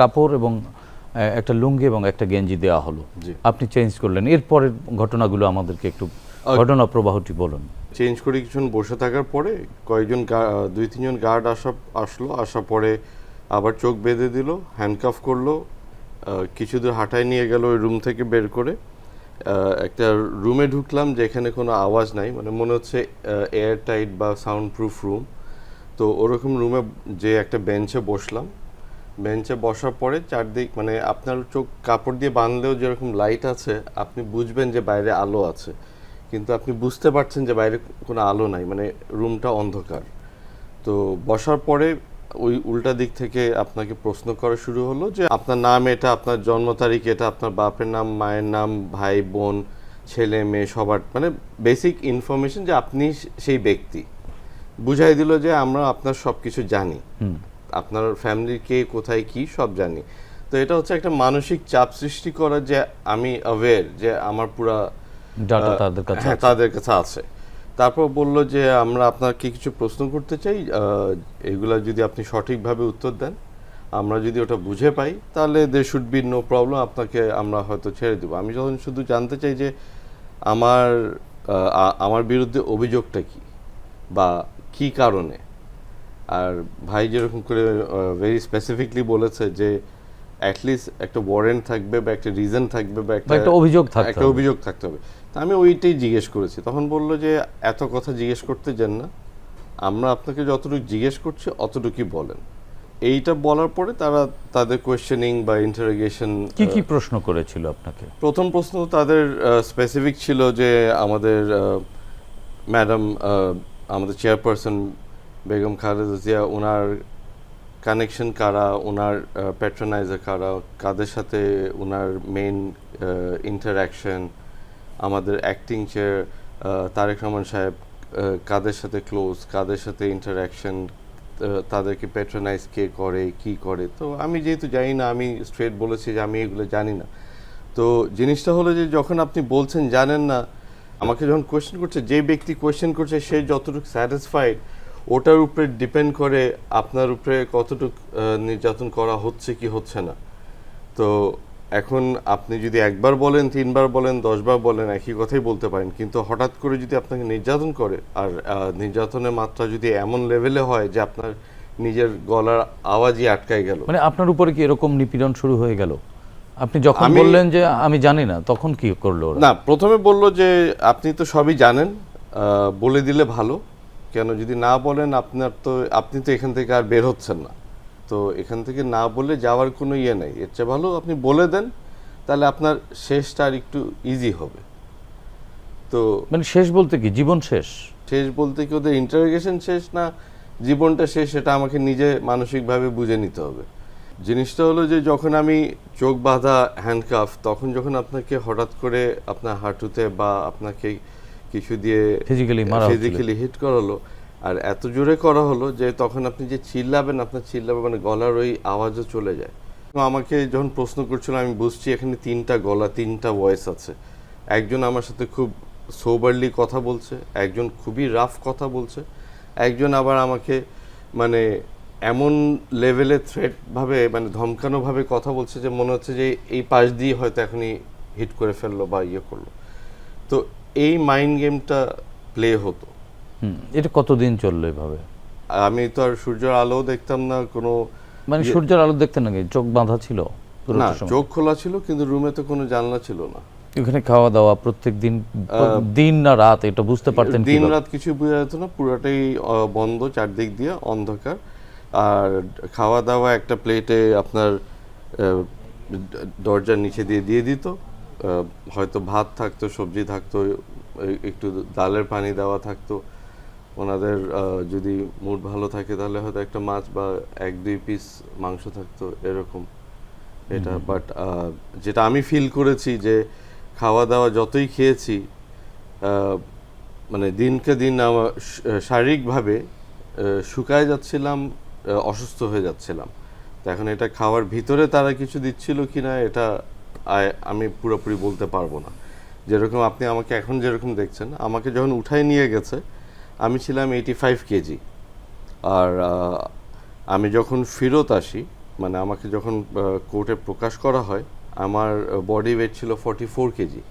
কাপড় এবং একটা লুঙ্গি এবং একটা গেঞ্জি দেওয়া হলো। আপনি চেঞ্জ করলেন। এরপরের ঘটনাগুলো আমাদেরকে একটু ঘটনা প্রবাহটি বলুন। চেঞ্জ করে কিছুক্ষণ বসে থাকার পরে কয়েকজন দুই তিনজন গার্ড আসা আসলো আসার পরে আবার চোখ বেঁধে দিল হ্যান্ডকাফ করল কিছু দূর হাঁটায় নিয়ে গেল ওই রুম থেকে বের করে। একটা রুমে ঢুকলাম যেখানে কোনো আওয়াজ নাই মানে মনে হচ্ছে এয়ার টাইট বা সাউন্ড প্রুফ রুম তো ওরকম রুমে যে একটা বেঞ্চে বসলাম বেঞ্চে বসার পরে চারদিক মানে আপনার চোখ কাপড় দিয়ে বাঁধলেও যেরকম লাইট আছে, আপনি বুঝবেন যে বাইরে আলো আছে। কিন্তু আপনি বুঝতে পারছেন যে বাইরে কোনো আলো নাই মানে রুমটা অন্ধকার। তো বসার পরে ওই উল্টা দিক থেকে আপনাকে প্রশ্ন করা শুরু হলো যে আপনার নাম এটা, আপনার জন্ম তারিখ এটা, আপনার বাপের নাম, মায়ের নাম, ভাই, বোন, ছেলে, মেয়ে, সবার মানে বেসিক ইনফরমেশন যে আপনি সেই ব্যক্তি। বুঝাই দিল যে আমরা আপনার সব কিছু জানি আপনার ফ্যামিলির কে কোথায় কি সব জানি। তো এটা হচ্ছে একটা মানসিক চাপ সৃষ্টি করা যে আমি অ্যাওয়্যার যে আমার পুরা ডাটা তাদের কাছে হ্যাঁ, আছে। তাদের কাছে আছে। তারপর বলল যে আমরা আপনাকে কিছু প্রশ্ন করতে চাই এগুলা যদি আপনি সঠিকভাবে উত্তর দেন আমরা যদি ওটা বুঝে পাই তাহলে they should be no problem আপনাকে আমরা হয়তো ছেড়ে দেবো। আমি যখন শুধু জানতে চাই যে আমার আমার বিরুদ্ধে অভিযোগটা কি বা কি কারণে আর ভাই যেরকম করে ভেরি স্পেসিফিকলি বলেছে যে অ্যাটলিস্ট একটা ওয়ারেন্ট থাকবে বা একটা রিজন থাকবে বা বা একটা অভিযোগ থাকতে একটা অভিযোগ থাকতে হবে। তা আমি ওইটাই জিজ্ঞেস করেছি। তখন বলল যে এত কথা জিজ্ঞেস করতে যান না। আমরা আপনাকে যতটুকু জিজ্ঞেস করছি অতটুকুই বলেন। এইটা বলার পরে তারা তাদের কোয়েশ্চেনিং বা ইন্টারোগেশন কি কি প্রশ্ন করেছিল আপনাকে? প্রথম প্রশ্ন তাদের স্পেসিফিক ছিল যে আমাদের ম্যাডাম আমাদের চেয়ারপারসন বেগম খালেদা জিয়া ওনার কানেকশন কারা ওনার প্যাট্রোনাইজার কারা, কাদের সাথে ওনার মেইন ইন্টারাকশন আমাদের অ্যাক্টিং চেয়ার তারেক রহমান সাহেব কাদের সাথে ক্লোজ কাদের সাথে ইন্টারাকশন তাদেরকে প্যাট্রোনাইজ কে করে, কি করে? তো আমি যেহেতু জানি না, আমি স্ট্রেট বলেছি যে আমি এগুলো জানি না। তো জিনিসটা হলো যে যখন আপনি বলছেন, জানেন না, আমাকে যখন কোয়েশ্চেন করছে, যে ব্যক্তি কোয়েশ্চেন করছে, সে যতটুকু স্যাটিসফাইড ওটার উপরে ডিপেন্ড করে আপনার উপরে কতটুকু নির্যাতন করা হচ্ছে কি হচ্ছে না। তো এখন আপনি যদি একবার বলেন তিনবার বলেন দশবার বলেন একই কথাই বলতে পারেন। কিন্তু হঠাৎ করে যদি আপনাকে নির্যাতন করে আর নির্যাতনের মাত্রা যদি এমন লেভেলে হয় যে আপনার নিজের গলার আওয়াজই আটকায় গেল। মানে আপনার উপরে কি এরকম নিপীড়ন শুরু হয়ে গেল? আপনি যখন বললেন যে আমি জানি না তখন কি করল না প্রথমে বলল যে আপনি তো সবই জানেন বলে দিলে ভালো। কেন? যদি না বলেন আপনার তো আপনি তো এখান থেকে আর বের হচ্ছেন না। তো এখান থেকে না বলে যাওয়ার কোনো ইয়ে নেই। এর চেয়ে ভালো আপনি বলে দেন তাহলে আপনার শেষটা আর একটু ইজি হবে। তো মানে শেষ বলতে কি? জীবন শেষ? শেষ বলতে কি ওদের ইন্টারোগেশন শেষ না? জীবনটা শেষ সেটা আমাকে নিজে মানসিকভাবে বুঝে নিতে হবে। জিনিসটা হলো যে যখন আমি চোখ বাঁধা হ্যান্ডকাফ তখন যখন আপনাকে হঠাৎ করে আপনার হাঁটুতে বা আপনাকে কিছু দিয়ে Physically মারা। ফিজিক্যালি হিট করালো। আর এত জোরে করা হলো যে তখন আপনি যে চিল্লাবেন আপনার চিল্লাবে মানে গলার ওই আওয়াজও চলে যায়। তো আমাকে যখন প্রশ্ন করছিল আমি বুঝছি এখানে তিনটা গলা তিনটা ভয়েস আছে। একজন আমার সাথে খুব সোবারলি কথা বলছে একজন খুবই রাফ কথা বলছে একজন আবার আমাকে মানে এমন লেভেলে থ্রেট ভাবে মানে ধমকানো ভাবে কথা বলছে যে মনে হচ্ছে যে এই পাশ দিয়ে হয়তো এখনই হিট করে ফেলল বা ইয়ে করল। তো এই মাইন্ড গেমটা প্লে হতো। এটা কতদিন চলল এভাবে? আমি তো আর সূর্যের আলো দেখতাম না কোনো মানে সূর্যের আলো দেখতেন নাকি? চোখ বাঁধা ছিল না চোখ খোলা ছিল কিন্তু রুমে তো কোনো জানলা ছিল না। ওখানে খাওয়া দাওয়া প্রত্যেক দিন দিন না রাত এটা বুঝতে পারতেন দিন? রাত কিছু বোঝা যেত না পুরোটাই বন্ধ চারদিক দিয়ে অন্ধকার। আর খাওয়া দাওয়া একটা প্লেটে আপনার দরজার নিচে দিয়ে দিয়ে দিত। হয়তো ভাত থাকতো সবজি থাকতো একটু ডালের পানি দেওয়া থাকতো। ওনাদের যদি মুড ভালো থাকে তাহলে হয়তো একটা মাছ বা এক দুই পিস মাংস থাকতো এরকম এটা। বাট যেটা আমি ফিল করেছি যে খাওয়া দাওয়া যতই খেয়েছি মানে দিনকে দিন আমার শারীরিকভাবে শুকায় যাচ্ছিলাম অসুস্থ হয়ে যাচ্ছিলাম। তো এখন এটা খাওয়ার ভিতরে তারা কিছু দিচ্ছিল কিনা এটা আই- আমি পুরোপুরি বলতে পারব না। যেরকম আপনি আমাকে এখন যেরকম দেখছেন, আমাকে যখন উঠায় নিয়ে গেছে, আমি ছিলাম এইটি ফাইভ কেজি। আর আমি যখন ফেরত আসি মানে আমাকে যখন কোর্টে প্রকাশ করা হয়, আমার বডি ওয়েট ছিল ফর্টি ফোর কেজি।